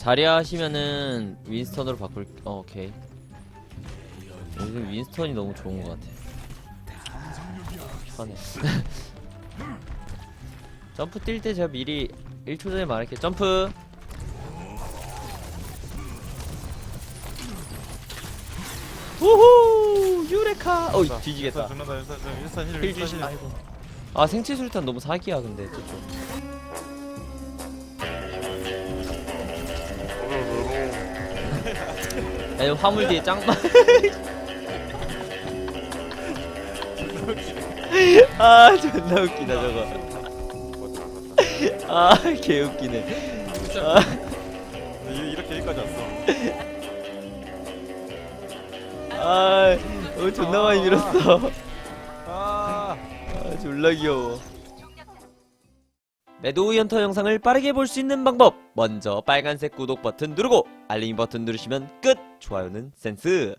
자리야 하시면은 윈스턴으로 바꿀 어, 오케이. 요즘 윈스턴이 너무 좋은 것 같아. 편해. 점프 뛸 때 제가 미리 1초 전에 말할게요. 점프! 우후! 유레카! 어 뒤지겠다. 일선 죽는다 일선 좀 일선 힐 주시 힐 아이고 아 생체 수류탄 너무 사기야 근데 저쪽 아니 화물 뒤에 짱만 아 존나 웃기다 저거. 아 개웃기네. 아, 이- 이렇게 여기까지 왔어. 아 어, 존나 많이 밀었어. 아. 아 졸라 귀여워 매도우 연터 영상을 빠르게 볼 수 있는 방법. 먼저 빨간색 구독 버튼 누르고 알림 버튼 누르시면 끝. 좋아요는 센스